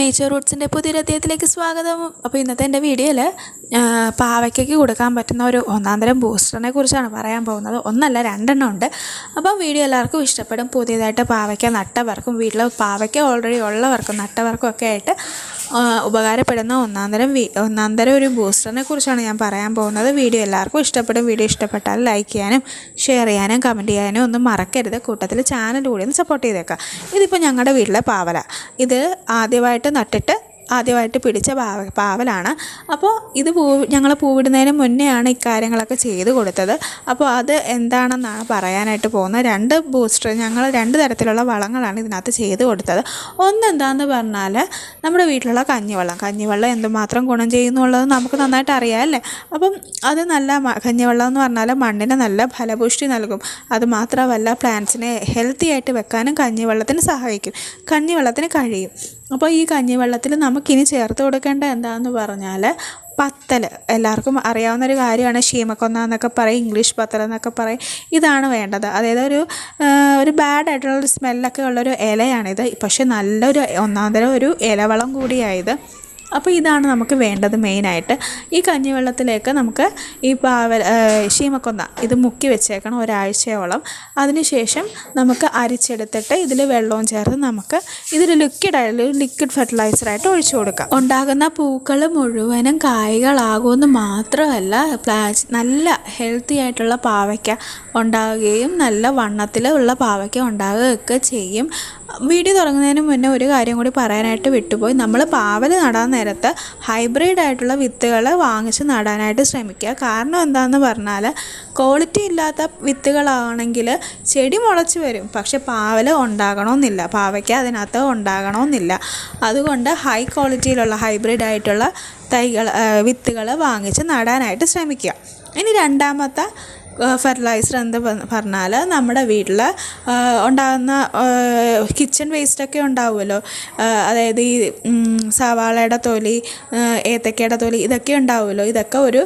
Nature റൂട്ട്സിന്റെ പുതിയൊരു അധ്യായത്തിലേക്ക് സ്വാഗതം. അപ്പോൾ ഇന്നത്തെ എന്റെ വീഡിയോയിൽ പാവയ്ക്കയ്ക്ക് കൊടുക്കാൻ പറ്റുന്ന ഒരു ഒന്നാം തരം ബൂസ്റ്ററിനെ കുറിച്ചാണ് പറയാൻ പോകുന്നത്. ഒന്നല്ല രണ്ടെണ്ണം ഉണ്ട്. അപ്പോൾ വീഡിയോ എല്ലാവർക്കും ഇഷ്ടപ്പെടും. പുതിയതായിട്ട് പാവയ്ക്ക നട്ടവർക്കും വീട്ടിൽ പാവയ്ക്ക ഓൾറെഡി ഉള്ളവർക്കും നട്ടവർക്കും ഒക്കെ ആയിട്ട് ഉപകാരപ്പെടുന്ന ഒന്നാന്തരം ഒന്നാന്തരം ഒരു ബൂസ്റ്ററിനെ കുറിച്ചാണ് ഞാൻ പറയാൻ പോകുന്നത്. വീഡിയോ എല്ലാവർക്കും ഇഷ്ടപ്പെടും. വീഡിയോ ഇഷ്ടപ്പെട്ടാൽ ലൈക്ക് ചെയ്യാനും ഷെയർ ചെയ്യാനും കമന്റ് ചെയ്യാനും ഒന്നും മറക്കരുത്. കൂട്ടത്തിൽ ചാനൽ കൂടി ഒന്ന് സപ്പോർട്ട് ചെയ്തേക്കാം ഇതിപ്പോൾ ഞങ്ങളുടെ വീട്ടിലെ പാവല. ഇത് ആദ്യമായിട്ട് നട്ടിട്ട് ആദ്യമായിട്ട് പിടിച്ച പാവ പാവലാണ്. അപ്പോൾ ഇത് പൂ ഞങ്ങൾ പൂവിടുന്നതിന് മുന്നെയാണ് ഇക്കാര്യങ്ങളൊക്കെ ചെയ്തു കൊടുത്തത്. അപ്പോൾ അത് എന്താണെന്നാണ് പറയാനായിട്ട് പോകുന്നത്? രണ്ട് ബൂസ്റ്റർ ഞങ്ങൾ രണ്ട് തരത്തിലുള്ള വളങ്ങളാണ് ഇതിനകത്ത് ചെയ്തു കൊടുത്തത്. ഒന്നെന്താന്ന് പറഞ്ഞാൽ നമ്മുടെ വീട്ടിലുള്ള കഞ്ഞിവെള്ളം. കഞ്ഞിവെള്ളം എന്തുമാത്രം ഗുണം ചെയ്യുന്നുള്ളത് നമുക്ക് നന്നായിട്ട് അറിയാം അല്ലേ? അപ്പം അത് നല്ല കഞ്ഞിവെള്ളം എന്ന് പറഞ്ഞാൽ മണ്ണിന് നല്ല ഫലപുഷ്ടി നൽകും. അത് മാത്രമല്ല പ്ലാന്റ്സിനെ ഹെൽത്തി ആയിട്ട് വെക്കാനും കഞ്ഞിവെള്ളത്തിന് സഹായിക്കും. കഞ്ഞിവെള്ളത്തിന് കഴിയും. അപ്പോൾ ഈ കഞ്ഞിവെള്ളത്തിൽ നമുക്കിനി ചേർത്ത് കൊടുക്കേണ്ട എന്താണെന്ന് പറഞ്ഞാൽ പത്തൽ എല്ലാവർക്കും അറിയാവുന്ന ഒരു കാര്യമാണ് ഷീമക്കൊന്ന എന്നൊക്കെ പറയും ഇംഗ്ലീഷ് പത്തൽ എന്നൊക്കെ പറയും. ഇതാണ് വേണ്ടത്. അതായത് ഒരു ഒരു ബാഡ് ആയിട്ടുള്ള ഒരു സ്മെല്ലൊക്കെ ഉള്ളൊരു ഇലയാണിത്. പക്ഷെ നല്ലൊരു ഒന്നാം തരം ഒരു ഇലവളം കൂടിയായത് അപ്പോൾ ഇതാണ് നമുക്ക് വേണ്ടത് മെയിനായിട്ട് ഈ കഞ്ഞിവെള്ളത്തിലേക്ക് നമുക്ക് ഈ പാവൽ ശീമക്കൊന്ന ഇത് മുക്കി വെച്ചേക്കണം ഒരാഴ്ചയോളം. അതിനുശേഷം നമുക്ക് അരിച്ചെടുത്തിട്ട് ഇതിൽ വെള്ളവും ചേർത്ത് നമുക്ക് ഇതിൽ ലിക്വിഡ് ലിക്വിഡ് ഫെർട്ടിലൈസറായിട്ട് ഒഴിച്ചു കൊടുക്കാം. ഉണ്ടാകുന്ന പൂക്കൾ മുഴുവനും കായ്കളാകുമെന്ന് മാത്രമല്ല നല്ല ഹെൽത്തി ആയിട്ടുള്ള പാവയ്ക്ക ഉണ്ടാവുകയും നല്ല വണ്ണത്തിൽ ഉള്ള പാവയ്ക്ക ഉണ്ടാകുകയൊക്കെ ചെയ്യും. വീഡിയോ തുടങ്ങുന്നതിന് മുന്നേ ഒരു കാര്യം കൂടി പറയാനായിട്ട് വിട്ടുപോയി. നമ്മൾ പാവൽ നടാൻ നേരത്ത് ഹൈബ്രിഡ് ആയിട്ടുള്ള വിത്തുകൾ വാങ്ങിച്ച് നടാനായിട്ട് ശ്രമിക്കുക. കാരണം എന്താണെന്ന് പറഞ്ഞാൽ ക്വാളിറ്റി ഇല്ലാത്ത വിത്തുകളാണെങ്കിൽ ചെടി മുളച്ച് വരും. പക്ഷെ പാവൽ ഉണ്ടാകണമെന്നില്ല. പാവയ്ക്ക് അതിനകത്ത് ഉണ്ടാകണമെന്നില്ല. അതുകൊണ്ട് ഹൈ ക്വാളിറ്റിയിലുള്ള ഹൈബ്രിഡ് ആയിട്ടുള്ള തൈകൾ വിത്തുകൾ വാങ്ങിച്ച് നടാനായിട്ട് ശ്രമിക്കുക. ഇനി രണ്ടാമത്തെ ഫെർട്ടിലൈസർ എന്ന് പറഞ്ഞാൽ നമ്മുടെ വീട്ടിൽ ഉണ്ടാകുന്ന കിച്ചൺ വേസ്റ്റൊക്കെ ഉണ്ടാവുമല്ലോ. അതായത് ഈ സവാളയുടെ തൊലി ഏത്തക്കയുടെ തൊലി ഇതൊക്കെ ഉണ്ടാവുമല്ലോ. ഇതൊക്കെ ഒരു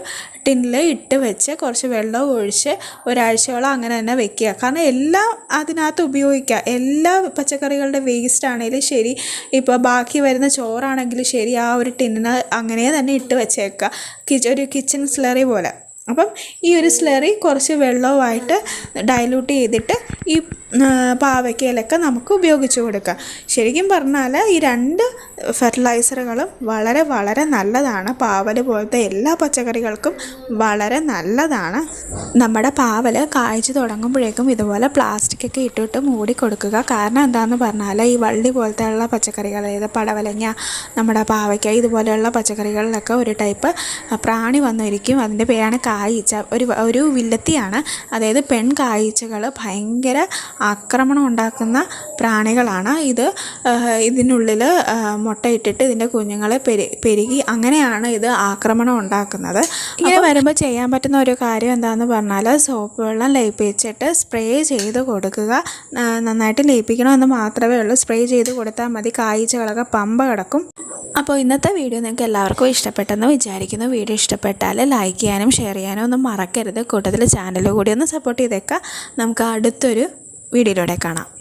ടിന്നിൽ ഇട്ട് വെച്ച് കുറച്ച് വെള്ളം ഒഴിച്ച് ഒരാഴ്ചയോളം അങ്ങനെ തന്നെ വെക്കുക. കാരണം എല്ലാം അതിനകത്ത് ഉപയോഗിക്കുക. എല്ലാ പച്ചക്കറികളുടെ വേസ്റ്റ് ആണെങ്കിലും ശരി. ഇപ്പോൾ ബാക്കി വരുന്ന ചോറാണെങ്കിലും ശരി. ആ ഒരു ടിന്നിന് അങ്ങനെ തന്നെ ഇട്ട് വെച്ചേക്കുക. ഒരു കിച്ചൺ സ്ലറി പോലെ. അപ്പം ഈ ഒരു സ്ലറി കുറച്ച് വെള്ളവുമായിട്ട് ഡൈലൂട്ട് ചെയ്തിട്ട് ഈ പാവയ്ക്കയിലൊക്കെ നമുക്ക് ഉപയോഗിച്ച് കൊടുക്കാം. ശരിക്കും പറഞ്ഞാൽ ഈ രണ്ട് ഫെർട്ടിലൈസറുകളും വളരെ വളരെ നല്ലതാണ്. പാവൽ പോലത്തെ എല്ലാ പച്ചക്കറികൾക്കും വളരെ നല്ലതാണ്. നമ്മുടെ പാവൽ കായ്ച്ചു തുടങ്ങുമ്പോഴേക്കും ഇതുപോലെ പ്ലാസ്റ്റിക് ഒക്കെ ഇട്ടിട്ട് മൂടി കൊടുക്കുക. കാരണം എന്താണെന്ന് പറഞ്ഞാൽ ഈ വള്ളി പോലത്തെ ഉള്ള പച്ചക്കറികൾ അതായത് പടവലങ്ങ നമ്മുടെ പാവയ്ക്ക ഇതുപോലെയുള്ള പച്ചക്കറികളിലൊക്കെ ഒരു ടൈപ്പ് പ്രാണി വന്നിരിക്കും. അതിന്റെ പേരാണ് കായ്ച്ച. ഒരു ഒരു വില്ലത്തിയാണ്. അതായത് പെൺ കായ്ച്ചകൾ ഭയങ്കര ആക്രമണം ഉണ്ടാക്കുന്ന പ്രാണികളാണ് ഇത്. ഇതിനുള്ളിൽ മുട്ടയിട്ടിട്ട് ഇതിന്റെ കുഞ്ഞുങ്ങളെ പെരു പെരുകി അങ്ങനെയാണ് ഇത് ആക്രമണം ഉണ്ടാക്കുന്നത്. ഇങ്ങനെ വരുമ്പോൾ ചെയ്യാൻ പറ്റുന്ന ഒരു കാര്യം എന്താണെന്ന് പറഞ്ഞാൽ സോപ്പ് വെള്ളം ലയിപ്പിച്ചിട്ട് സ്പ്രേ ചെയ്ത് കൊടുക്കുക. നന്നായിട്ട് ലയിപ്പിക്കണമെന്ന് മാത്രമേ ഉള്ളൂ. സ്പ്രേ ചെയ്ത് കൊടുത്താൽ മതി. കായ്ച്ചകളൊക്കെ പമ്പ കിടക്കും. അപ്പോൾ ഇന്നത്തെ വീഡിയോ നിങ്ങൾക്ക് എല്ലാവർക്കും ഇഷ്ടപ്പെട്ടെന്ന് വിചാരിക്കുന്നു. വീഡിയോ ഇഷ്ടപ്പെട്ടാൽ ലൈക്ക് ചെയ്യാനും ഷെയർ ചെയ്യാനും ഒന്നും മറക്കരുത്. കൂട്ടത്തിൽ ചാനൽ കൂടി ഒന്ന് സപ്പോർട്ട് ചെയ്തേക്കാം. നമുക്ക് അടുത്തൊരു വീഡിയോയിലൂടെ കാണാം.